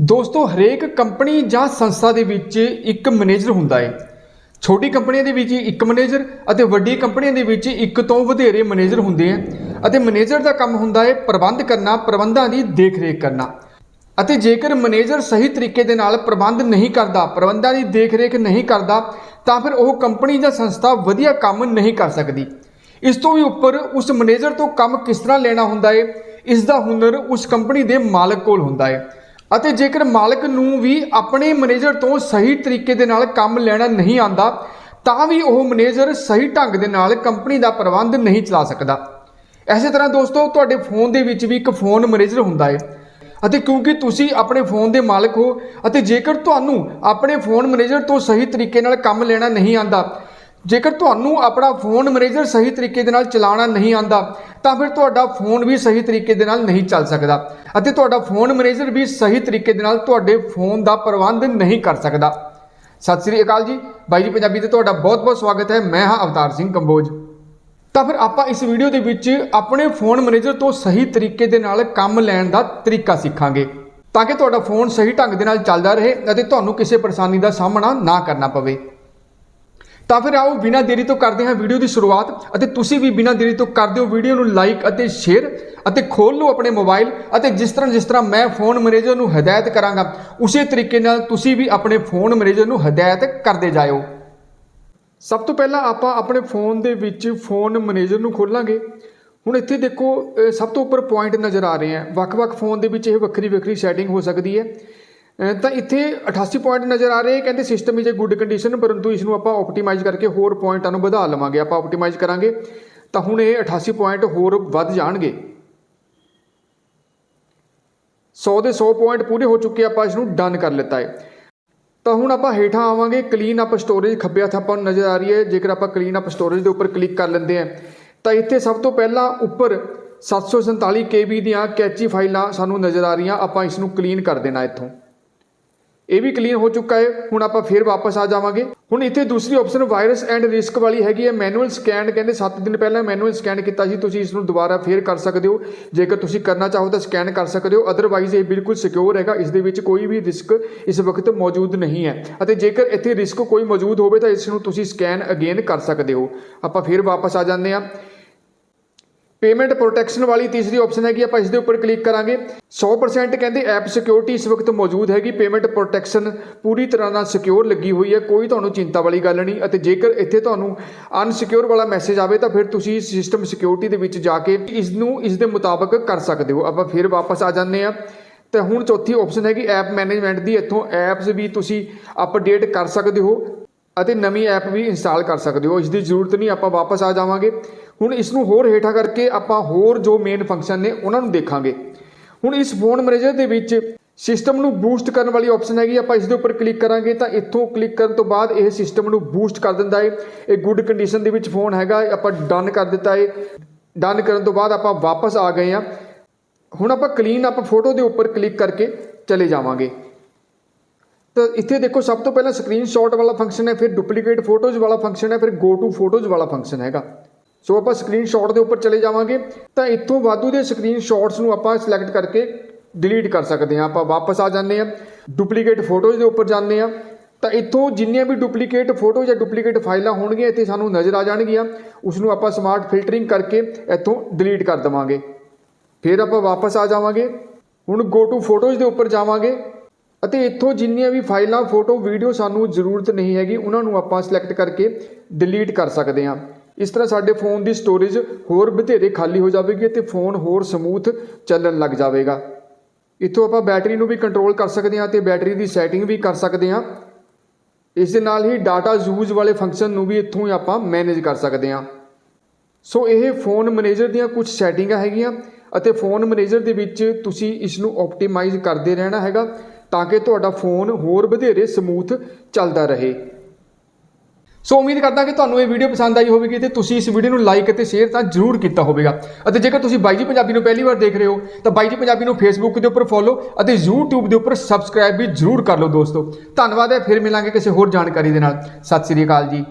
ਦੋਸਤੋ, ਹਰੇਕ ਕੰਪਨੀ ਜਾਂ ਸੰਸਥਾ ਦੇ ਵਿੱਚ ਇੱਕ ਮੈਨੇਜਰ ਹੁੰਦਾ ਹੈ ਛੋਟੀ ਕੰਪਨੀਆਂ ਦੇ ਵਿੱਚ ਇੱਕ ਮੈਨੇਜਰ ਅਤੇ ਵੱਡੀ ਕੰਪਨੀਆਂ ਦੇ ਵਿੱਚ ਇੱਕ ਤੋਂ ਵਧੇਰੇ ਮੈਨੇਜਰ ਹੁੰਦੇ ਆ। ਅਤੇ ਮੈਨੇਜਰ ਦਾ ਕੰਮ ਹੁੰਦਾ ਹੈ ਪ੍ਰਬੰਧ ਕਰਨਾ, ਪ੍ਰਬੰਧਾਂ ਦੀ ਦੇਖਰੇਖ ਕਰਨਾ। ਅਤੇ ਜੇਕਰ ਮੈਨੇਜਰ ਸਹੀ ਤਰੀਕੇ ਦੇ ਨਾਲ ਪ੍ਰਬੰਧ ਨਹੀਂ ਕਰਦਾ, ਪ੍ਰਬੰਧਾਂ ਦੀ ਦੇਖਰੇਖ ਨਹੀਂ ਕਰਦਾ, ਤਾਂ ਫਿਰ ਉਹ ਕੰਪਨੀ ਜਾਂ ਸੰਸਥਾ ਵਧੀਆ ਕੰਮ ਨਹੀਂ ਕਰ ਸਕਦੀ। ਇਸ ਤੋਂ ਵੀ ਉੱਪਰ ਉਸ ਮੈਨੇਜਰ ਤੋਂ ਕੰਮ ਕਿਸ ਤਰ੍ਹਾਂ ਲੈਣਾ ਹੁੰਦਾ ਹੈ ਇਸ ਦਾ ਹੁਨਰ ਉਸ ਕੰਪਨੀ ਦੇ ਮਾਲਕ ਕੋਲ ਹੁੰਦਾ ਹੈ ਅਤੇ ਜੇਕਰ ਮਾਲਕ ਨੂੰ ਵੀ ਆਪਣੇ ਮੈਨੇਜਰ ਤੋਂ ਸਹੀ ਤਰੀਕੇ ਦੇ ਨਾਲ ਕੰਮ ਲੈਣਾ ਨਹੀਂ ਆਂਦਾ, ਤਾਂ ਵੀ ਉਹ ਮੈਨੇਜਰ ਸਹੀ ਢੰਗ ਦੇ ਨਾਲ ਕੰਪਨੀ ਦਾ ਪ੍ਰਬੰਧ ਨਹੀਂ ਚਲਾ ਸਕਦਾ। ਐਸੇ ਤਰ੍ਹਾਂ ਦੋਸਤੋ, ਤੁਹਾਡੇ ਫੋਨ ਦੇ ਵਿੱਚ ਵੀ ਇੱਕ ਫੋਨ ਮੈਨੇਜਰ ਹੁੰਦਾ ਹੈ ਅਤੇ ਕਿਉਂਕਿ ਤੁਸੀਂ ਆਪਣੇ ਫੋਨ ਦੇ ਮਾਲਕ ਹੋ, ਅਤੇ ਜੇਕਰ ਤੁਹਾਨੂੰ ਆਪਣੇ ਫੋਨ ਮੈਨੇਜਰ ਤੋਂ ਸਹੀ ਤਰੀਕੇ ਨਾਲ ਕੰਮ ਲੈਣਾ ਨਹੀਂ ਆਂਦਾ ਜੇਕਰ ਤੁਹਾਨੂੰ ਆਪਣਾ ਫੋਨ ਮੈਨੇਜਰ ਸਹੀ ਤਰੀਕੇ ਦੇ ਨਾਲ ਚਲਾਉਣਾ ਨਹੀਂ ਆਂਦਾ ਤਾਂ ਫਿਰ ਤੁਹਾਡਾ ਫੋਨ ਵੀ ਸਹੀ ਤਰੀਕੇ ਦੇ ਨਾਲ ਨਹੀਂ ਚੱਲ ਸਕਦਾ ਅਤੇ ਤੁਹਾਡਾ ਫੋਨ ਮੈਨੇਜਰ ਵੀ ਸਹੀ ਤਰੀਕੇ ਦੇ ਨਾਲ ਤੁਹਾਡੇ ਫੋਨ ਦਾ ਪ੍ਰਬੰਧ ਨਹੀਂ ਕਰ ਸਕਦਾ। ਸਤਿ ਸ੍ਰੀ ਅਕਾਲ ਜੀ। ਬਾਈ ਜੀ ਪੰਜਾਬੀ ਤੇ ਤੁਹਾਡਾ ਬਹੁਤ-ਬਹੁਤ ਸਵਾਗਤ ਹੈ। ਮੈਂ ਹਾਂ ਅਵਤਾਰ ਸਿੰਘ ਕੰਬੋਜ। ਤਾਂ ਫਿਰ ਆਪਾਂ ਇਸ ਵੀਡੀਓ ਦੇ ਵਿੱਚ ਆਪਣੇ ਫੋਨ ਮੈਨੇਜਰ ਤੋਂ ਸਹੀ ਤਰੀਕੇ ਦੇ ਨਾਲ ਕੰਮ ਲੈਣ ਦਾ ਤਰੀਕਾ ਸਿੱਖਾਂਗੇ ਤਾਂ ਕਿ ਤੁਹਾਡਾ ਫੋਨ ਸਹੀ ਢੰਗ ਦੇ ਨਾਲ ਚੱਲਦਾ ਰਹੇ ਅਤੇ ਤੁਹਾਨੂੰ ਕਿਸੇ ਪਰੇਸ਼ਾਨੀ ਦਾ ਸਾਹਮਣਾ ਨਾ ਕਰਨਾ ਪਵੇ। ਤਾਂ ਫਿਰ ਆਓ ਬਿਨਾਂ ਦੇਰੀ ਤੋਂ ਕਰਦੇ ਹਾਂ ਵੀਡੀਓ ਦੀ ਸ਼ੁਰੂਆਤ ਅਤੇ ਤੁਸੀਂ ਵੀ ਬਿਨਾਂ ਦੇਰੀ ਤੋਂ ਕਰ ਦਿਓ ਵੀਡੀਓ ਨੂੰ ਲਾਈਕ ਅਤੇ ਸ਼ੇਅਰ ਅਤੇ ਖੋਲ ਲਓ ਆਪਣੇ ਮੋਬਾਈਲ ਅਤੇ ਜਿਸ ਤਰ੍ਹਾਂ ਜਿਸ ਤਰ੍ਹਾਂ ਮੈਂ ਫੋਨ ਮੈਨੇਜਰ ਨੂੰ ਹਦਾਇਤ ਕਰਾਂਗਾ, ਉਸੇ ਤਰੀਕੇ ਨਾਲ ਤੁਸੀਂ ਵੀ ਆਪਣੇ ਫੋਨ ਮੈਨੇਜਰ ਨੂੰ ਹਦਾਇਤ ਕਰਦੇ ਜਾਇਓ। ਸਭ ਤੋਂ ਪਹਿਲਾਂ ਆਪਾਂ ਆਪਣੇ ਫੋਨ ਦੇ ਵਿੱਚ ਫੋਨ ਮੈਨੇਜਰ ਨੂੰ ਖੋਲਾਂਗੇ। ਹੁਣ ਇੱਥੇ ਦੇਖੋ ਸਭ ਤੋਂ ਉੱਪਰ ਪੁਆਇੰਟ ਨਜ਼ਰ ਆ ਰਹੇ ਆ ਵੱਖ-ਵੱਖ ਫੋਨ ਦੇ ਵਿੱਚ ਇਹ ਵੱਖਰੀ ਵੱਖਰੀ ਸੈਟਿੰਗ ਹੋ ਸਕਦੀ ਹੈ। ਤਾਂ ਇੱਥੇ 88 ਪੁਆਇੰਟ ਨਜ਼ਰ ਆ ਰਹੇ ਕਹਿੰਦੇ system is a good condition ਪਰੰਤੂ ਇਸ ਨੂੰ ਆਪਾਂ ਆਪਟੀਮਾਈਜ਼ ਕਰਕੇ ਹੋਰ ਪੁਆਇੰਟਾਂ ਨੂੰ ਵਧਾ ਲਵਾਂਗੇ। ਆਪਾਂ ਆਪਟੀਮਾਈਜ਼ ਕਰਾਂਗੇ, ਤਾਂ ਹੁਣ ਇਹ 88 ਪੁਆਇੰਟ ਹੋਰ ਵੱਧ ਜਾਣਗੇ। 100 ਦੇ 100 ਪੁਆਇੰਟ ਪੂਰੇ ਹੋ ਚੁੱਕੇ ਆਪਾਂ ਇਸ ਨੂੰ ਡਨ ਕਰ ਲਿੱਤਾ ਹੈ। ਤਾਂ ਹੁਣ ਆਪਾਂ ਹੇਠਾਂ ਆਵਾਂਗੇ ਕਲੀਨ ਅਪ ਸਟੋਰੇਜ ਖੱਬੇ ਹੱਥ ਆਪਾਂ ਨੂੰ ਨਜ਼ਰ ਆ ਰਹੀ ਹੈ। ਜੇਕਰ ਆਪਾਂ ਕਲੀਨ ਅਪ ਸਟੋਰੇਜ ਦੇ ਉੱਪਰ ਕਲਿੱਕ ਕਰ ਲੈਂਦੇ ਆ ਤਾਂ ਇੱਥੇ ਸਭ ਤੋਂ ਪਹਿਲਾਂ ਉੱਪਰ 747 KB ਦੀਆਂ ਕੈਚੀ ਫਾਈਲਾਂ ਸਾਨੂੰ ਨਜ਼ਰ ਆ ਰਹੀਆਂ। ਆਪਾਂ ਇਸ ਨੂੰ ਕਲੀਨ ਕਰ ਦੇਣਾ ਇੱਥੋਂ। ਇਹ ਵੀ ਕਲੀਅਰ ਹੋ ਚੁੱਕਾ ਹੈ। ਹੁਣ ਆਪਾਂ ਫੇਰ ਵਾਪਸ ਆ ਜਾਵਾਂਗੇ। ਹੁਣ ਇੱਥੇ ਦੂਸਰੀ ਆਪਸ਼ਨ ਵਾਇਰਸ ਐਂਡ ਰਿਸਕ ਵਾਲੀ ਹੈਗੀ ਹੈ। ਮੈਨੂਅਲ ਸਕੈਨ ਕਹਿੰਦੇ 7 ਦਿਨ ਪਹਿਲਾਂ ਮੈਨੂਅਲ ਸਕੈਨ ਕੀਤਾ ਸੀ। ਤੁਸੀਂ ਇਸ ਨੂੰ ਦੁਬਾਰਾ ਫੇਰ ਕਰ ਸਕਦੇ ਹੋ। ਜੇਕਰ ਤੁਸੀਂ ਕਰਨਾ ਚਾਹੋ ਤਾਂ ਸਕੈਨ ਕਰ ਸਕਦੇ ਹੋ। ਅਦਰਵਾਈਜ਼ ਇਹ ਬਿਲਕੁਲ ਸਿਕਿਉਰ ਹੈਗਾ। ਇਸ ਦੇ ਵਿੱਚ ਕੋਈ ਵੀ ਰਿਸਕ ਇਸ ਵਕਤ ਮੌਜੂਦ ਨਹੀਂ ਹੈ। ਅਤੇ ਜੇਕਰ ਇੱਥੇ ਰਿਸਕ ਕੋਈ ਮੌਜੂਦ ਹੋਵੇ ਤਾਂ ਇਸ ਨੂੰ ਤੁਸੀਂ ਸਕੈਨ ਅਗੇਨ ਕਰ ਸਕਦੇ ਹੋ। ਆਪਾਂ ਫੇਰ ਵਾਪਸ ਆ ਜਾਂਦੇ ਹਾਂ। ਪੇਮੈਂਟ ਪ੍ਰੋਟੈਕਸ਼ਨ ਵਾਲੀ ਤੀਸਰੀ ਆਪਸ਼ਨ ਹੈਗੀ, ਆਪਾਂ ਇਸ ਦੇ ਉੱਪਰ ਕਲਿੱਕ ਕਰਾਂਗੇ। 100% ਕਹਿੰਦੇ ਐਪ ਸਿਕਿਉਰਿਟੀ ਇਸ ਵਕਤ ਮੌਜੂਦ ਹੈਗੀ। ਪੇਮੈਂਟ ਪ੍ਰੋਟੈਕਸ਼ਨ ਪੂਰੀ ਤਰ੍ਹਾਂ ਨਾਲ ਸਿਕਿਉਰ ਲੱਗੀ ਹੋਈ ਹੈ, ਕੋਈ ਤੁਹਾਨੂੰ ਚਿੰਤਾ ਵਾਲੀ ਗੱਲ ਨਹੀਂ। ਅਤੇ ਜੇਕਰ ਇੱਥੇ ਤੁਹਾਨੂੰ ਅਨਸਿਕਿਉਰ ਵਾਲਾ ਮੈਸੇਜ ਆਵੇ, ਤਾਂ ਫਿਰ ਤੁਸੀਂ ਸਿਸਟਮ ਸਿਕਿਉਰਿਟੀ ਦੇ ਵਿੱਚ ਜਾ ਕੇ ਇਸ ਨੂੰ ਇਸ ਦੇ ਮੁਤਾਬਕ ਕਰ ਸਕਦੇ ਹੋ। ਆਪਾਂ ਫਿਰ ਵਾਪਸ ਆ ਜਾਂਦੇ ਆ ਤੇ ਹੁਣ ਚੌਥੀ ਆਪਸ਼ਨ ਹੈਗੀ ਐਪ ਮੈਨੇਜਮੈਂਟ ਦੀ। ਇੱਥੋਂ ਐਪਸ ਵੀ ਤੁਸੀਂ ਅਪਡੇਟ ਕਰ ਸਕਦੇ ਹੋ ਅਤੇ ਨਵੀਂ ਐਪ ਵੀ ਇੰਸਟਾਲ ਕਰ ਸਕਦੇ ਹੋ। ਇਸ ਦੀ ਜ਼ਰੂਰਤ ਨਹੀਂ, ਆਪਾਂ ਵਾਪਸ ਆ ਜਾਵਾਂਗੇ। ਹੁਣ ਇਸ ਨੂੰ ਹੋਰ ਹੇਠਾਂ ਕਰਕੇ ਆਪਾਂ ਹੋਰ ਜੋ ਮੇਨ ਫੰਕਸ਼ਨ ਨੇ ਉਹਨਾਂ ਨੂੰ ਦੇਖਾਂਗੇ। ਹੁਣ ਇਸ ਫੋਨ ਮੈਨੇਜਰ ਦੇ ਵਿੱਚ ਸਿਸਟਮ ਨੂੰ ਬੂਸਟ ਕਰਨ ਵਾਲੀ ਆਪਸ਼ਨ ਹੈਗੀ, ਆਪਾਂ ਇਸ ਦੇ ਉੱਪਰ ਕਲਿੱਕ ਕਰਾਂਗੇ ਤਾਂ ਇੱਥੋਂ ਕਲਿੱਕ ਕਰਨ ਤੋਂ ਬਾਅਦ ਇਹ ਸਿਸਟਮ ਨੂੰ ਬੂਸਟ ਕਰ ਦਿੰਦਾ ਹੈ ਇਹ ਗੁੱਡ ਕੰਡੀਸ਼ਨ ਦੇ ਵਿੱਚ ਫੋਨ ਹੈਗਾ ਆਪਾਂ ਡਨ ਕਰ ਦਿੱਤਾ ਹੈ ਡਨ ਕਰਨ ਤੋਂ ਬਾਅਦ ਆਪਾਂ ਵਾਪਸ ਆ ਗਏ ਆ। ਹੁਣ ਆਪਾਂ ਕਲੀਨ ਅਪ ਫੋਟੋ ਦੇ ਉੱਪਰ ਕਲਿੱਕ ਕਰਕੇ ਚਲੇ ਜਾਵਾਂਗੇ। ਤਾਂ ਇੱਥੇ ਦੇਖੋ, ਸਭ ਤੋਂ ਪਹਿਲਾਂ ਸਕਰੀਨਸ਼ਾਟ ਵਾਲਾ ਫੰਕਸ਼ਨ ਹੈ, ਫਿਰ ਡੁਪਲੀਕੇਟ ਫੋਟੋਜ਼ ਵਾਲਾ ਫੰਕਸ਼ਨ ਹੈ, ਫਿਰ ਗੋ ਟੂ ਫੋਟੋਜ਼ ਵਾਲਾ ਫੰਕਸ਼ਨ ਹੈਗਾ। ਸੋ ਆਪਾਂ ਸਕਰੀਨਸ਼ਾਟ ਦੇ ਉੱਪਰ ਚਲੇ ਜਾਵਾਂਗੇ, ਤਾਂ ਇੱਥੋਂ ਵਾਧੂ ਦੇ ਸਕਰੀਨਸ਼ਾਟਸ ਨੂੰ ਆਪਾਂ ਸਿਲੈਕਟ ਕਰਕੇ ਡਿਲੀਟ ਕਰ ਸਕਦੇ ਹਾਂ, ਆਪਾਂ ਵਾਪਸ ਆ ਜਾਂਦੇ ਹਾਂ ਡੁਪਲੀਕੇਟ ਫੋਟੋਜ਼ ਦੇ ਉੱਪਰ ਜਾਂਦੇ ਹਾਂ, ਤਾਂ ਇੱਥੋਂ ਜਿੰਨੀਆਂ ਵੀ ਡੁਪਲੀਕੇਟ ਫੋਟੋ ਜਾਂ ਡੁਪਲੀਕੇਟ ਫਾਈਲਾਂ ਹੋਣਗੀਆਂ, ਇੱਥੇ ਸਾਨੂੰ ਨਜ਼ਰ ਆ ਜਾਣਗੀਆਂ ਉਸ ਨੂੰ ਆਪਾਂ ਸਮਾਰਟ ਫਿਲਟਰਿੰਗ ਕਰਕੇ ਇੱਥੋਂ ਡਿਲੀਟ ਕਰ ਦੇਵਾਂਗੇ। ਫਿਰ ਆਪਾਂ ਵਾਪਸ ਆ ਜਾਵਾਂਗੇ, ਹੁਣ ਗੋ ਟੂ ਫੋਟੋਜ਼ ਦੇ ਉੱਪਰ ਜਾਵਾਂਗੇ, ਅਤੇ ਇੱਥੋਂ ਜਿੰਨੀਆਂ ਵੀ ਫਾਈਲਾਂ, ਫੋਟੋ ਵੀਡੀਓ ਸਾਨੂੰ ਜ਼ਰੂਰਤ ਨਹੀਂ ਹੈਗੀ, ਉਹਨਾਂ ਨੂੰ ਆਪਾਂ ਸਿਲੈਕਟ ਕਰਕੇ ਡਿਲੀਟ ਕਰ ਸਕਦੇ ਹਾਂ। ਇਸ ਤਰ੍ਹਾਂ ਸਾਡੇ ਫੋਨ ਦੀ ਸਟੋਰੇਜ ਹੋਰ ਬਥੇਰੇ ਖਾਲੀ ਹੋ ਜਾਵੇਗੀ ਅਤੇ ਫੋਨ ਹੋਰ ਸਮੂਥ ਚੱਲਣ ਲੱਗ ਜਾਵੇਗਾ। ਇੱਥੋਂ ਆਪਾਂ ਬੈਟਰੀ ਨੂੰ ਵੀ ਕੰਟਰੋਲ ਕਰ ਸਕਦੇ ਹਾਂ ਤੇ ਬੈਟਰੀ ਦੀ ਸੈਟਿੰਗ ਵੀ ਕਰ ਸਕਦੇ ਹਾਂ। ਇਸ ਦੇ ਨਾਲ ਹੀ ਡਾਟਾ ਯੂਜ਼ ਵਾਲੇ ਫੰਕਸ਼ਨ ਨੂੰ ਵੀ ਇੱਥੋਂ ਹੀ ਆਪਾਂ ਮੈਨੇਜ ਕਰ ਸਕਦੇ ਹਾਂ। ਸੋ ਇਹ ਫੋਨ ਮੈਨੇਜਰ ਦੀਆਂ ਕੁਝ ਸੈਟਿੰਗਾਂ ਹੈਗੀਆਂ ਅਤੇ ਫੋਨ ਮੈਨੇਜਰ ਦੇ ਵਿੱਚ ਤੁਸੀਂ ਇਸ ਨੂੰ ਆਪਟੀਮਾਈਜ਼ ਕਰਦੇ ਰਹਿਣਾ ਹੈਗਾ ਤਾਂ ਕਿ ਤੁਹਾਡਾ ਫੋਨ ਹੋਰ ਵਧੇਰੇ ਸਮੂਥ ਚੱਲਦਾ ਰਹੇ। ਸੋ ਉਮੀਦ ਕਰਦਾ ਕਿ ਤੁਹਾਨੂੰ ਇਹ ਵੀਡੀਓ ਪਸੰਦ ਆਈ ਹੋਵੇਗੀ ਤੇ ਤੁਸੀਂ ਇਸ ਵੀਡੀਓ ਨੂੰ ਲਾਈਕ ਅਤੇ ਸ਼ੇਅਰ ਤਾਂ ਜ਼ਰੂਰ ਕੀਤਾ ਹੋਵੇਗਾ। ਅਤੇ ਜੇਕਰ ਤੁਸੀਂ ਬਾਈ ਜੀ ਪੰਜਾਬੀ ਨੂੰ ਪਹਿਲੀ ਵਾਰ ਦੇਖ ਰਹੇ ਹੋ, ਤਾਂ ਬਾਈ ਜੀ ਪੰਜਾਬੀ ਨੂੰ ਫੇਸਬੁੱਕ ਦੇ ਉੱਪਰ ਫੋਲੋ ਅਤੇ YouTube ਦੇ ਉੱਪਰ ਸਬਸਕ੍ਰਾਈਬ ਵੀ ਜ਼ਰੂਰ ਕਰ ਲਓ ਦੋਸਤੋ। ਧੰਨਵਾਦ ਹੈ, ਫਿਰ ਮਿਲਾਂਗੇ ਕਿਸੇ ਹੋਰ ਜਾਣਕਾਰੀ ਦੇ ਨਾਲ। ਸਤਿ ਸ੍ਰੀ ਅਕਾਲ ਜੀ।